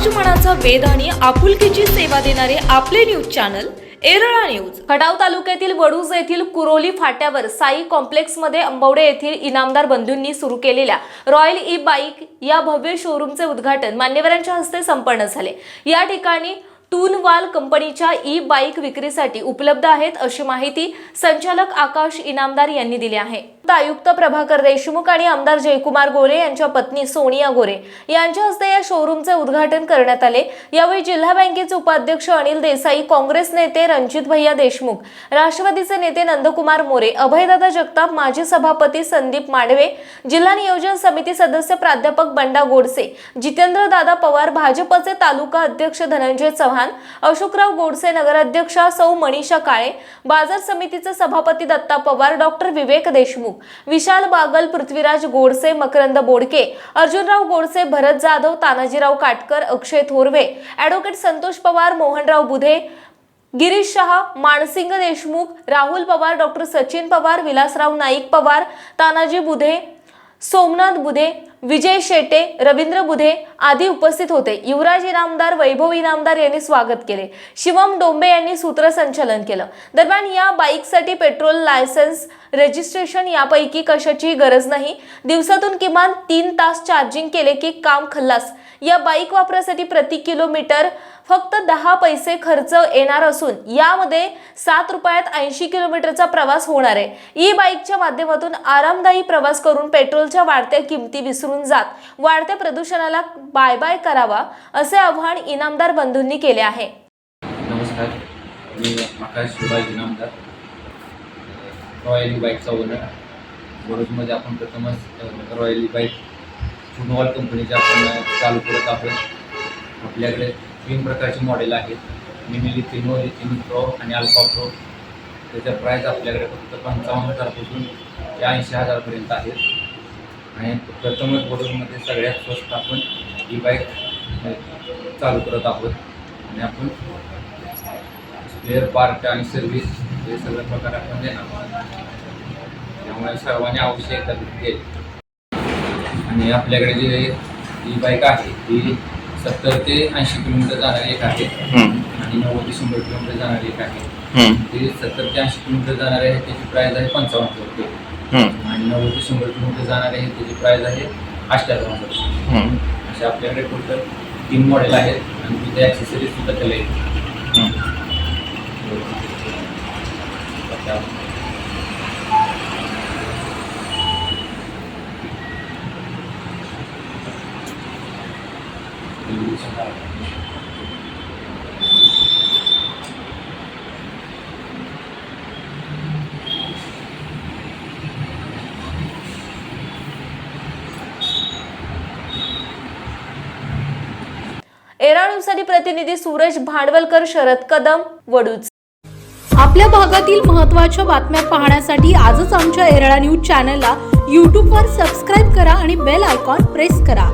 समाज मनाचा आणि आपुलकीची सेवा देणारे आपले news channel Erala news. Khatav तालुक्यातील वडूज येथील कुरोली फाट्यावर साई कॉम्प्लेक्समध्ये अंबवडे येथील इनामदार बंधूंनी सुरू केलेल्या रॉयल ई बाईक या भव्य शोरूमचे उद्घाटन मान्यवरांच्या हस्ते संपन्न झाले. या ठिकाणी टूनवाल कंपनीच्या ई बाईक विक्रीसाठी उपलब्ध आहेत अशी माहिती संचालक आकाश इनामदार यांनी दिली आहे. आयुक्त प्रभाकर देशमुख आणि आमदार जयकुमार गोरे यांच्या पत्नी सोनिया गोरे यांच्या हस्ते या शोरूमचे उद्घाटन करण्यात आले. यावेळी जिल्हा बँकेचे उपाध्यक्ष अनिल देसाई काँग्रेस नेते रणजित भैया देशमुख राष्ट्रवादीचे नेते नंदकुमार मोरे अभयदादा जगताप माजी सभापती संदीप मांडवे जिल्हा नियोजन समिती सदस्य प्राध्यापक बंडा गोडसे जितेंद्र दादा पवार भाजपचे तालुका अध्यक्ष धनंजय चव्हाण अशोकराव गोडसे नगराध्यक्षा सौ मनीषा काळे बाजार समितीचे सभापती Datta Pawar doctor Vivek Deshmukh Vishal Bagal Prithviraj Godse Makarand Bodke Arjunrao Godse Bharat Jadhav Tanajirao Katkar Akshay Thorve advocate Santosh Pawar Mohanrao Budhe Girish Shah Mansingh Deshmukh Rahul Pawar doctor Sachin Pawar Vilasrao Naik Pawar Tanaji Budhe Somnath Budhe Vijay Shete Ravindra Budhe आदी उपस्थित होते. युवराज इनामदार वैभव इनामदार यांनी स्वागत केले. शिवम डोंबे यांनी सूत्रसंचालन केलं. दरम्यान या बाईकसाठी पेट्रोल लायसन्स रजिस्ट्रेशन यापैकी कशाची गरज नाही. दिवसातून किमान तीन तास चार्जिंग केले की काम खल्लास. या बाईक वापरासाठी प्रति किलोमीटर फक्त दहा पैसे खर्च येणार असून यामध्ये सात रुपयात ऐंशी किलोमीटरचा प्रवास होणार आहे. ई बाईकच्या माध्यमातून आरामदायी प्रवास करून पेट्रोलच्या वाढत्या किमती विसरून जात. वाढत्या प्रदूषणाला बाय बाय करावा असे आव्हान इनामदार बंधूंनी केले आहे. नमस्कार. मी आकाश शिवाजी इनामदार. रॉयल बाईकचा ओनर बरोजमध्ये आपण प्रथमच रॉयल बाईक फुटबॉल कंपनीचे आपण चालू करत आहोत. आपल्याकडे तीन प्रकारचे मॉडेल आहेत. मिनी लिथिनो लिथिन प्रो आणि अल्फा प्रो त्याच्या प्राईस आपल्याकडे फक्त पंचावन्न हजारपासून ते ऐंशी हजारपर्यंत आहेत आणि प्रथमच बरोजमध्ये सगळ्यात स्वस्त आपण ही बाईक चालू करत आहोत. आणि आपण स्पेअर पार्ट आणि सर्व्हिस हे सगळे प्रकार आपण देणार त्यामुळे सर्वांनी आवश्यक घेतली आणि आपल्याकडे जे ही बाईक आहे ती सत्तर ते ऐंशी किलोमीटर जाणारी एक आहे. आणि नव्वद ते शंभर किलोमीटर जाणारी एक आहे. ती सत्तर ते ऐंशी किलोमीटर जाणारी आहे त्याची प्राईस आहे पंचावन्न रुपये. आणि नव्वद ते शंभर किलोमीटर जाणारी आहे त्याची प्राईस आहे अठ्ठ्याहत्तर हजार असे आपल्याकडे टोटल तीन मॉडेल आहेत आणि तिथे ॲक्सेसरीज सुद्धा त्याला येते एरा प्रतिनिधी सूरज भांडवलकर शरद कदम वडूच. आपल्या भागातील महत्त्वाच्या बातम्या पाहण्यासाठी आजच आमच्या एरळा न्यूज चॅनलला यूट्यूबवर सबस्क्राईब करा आणि बेल आयकॉन प्रेस करा.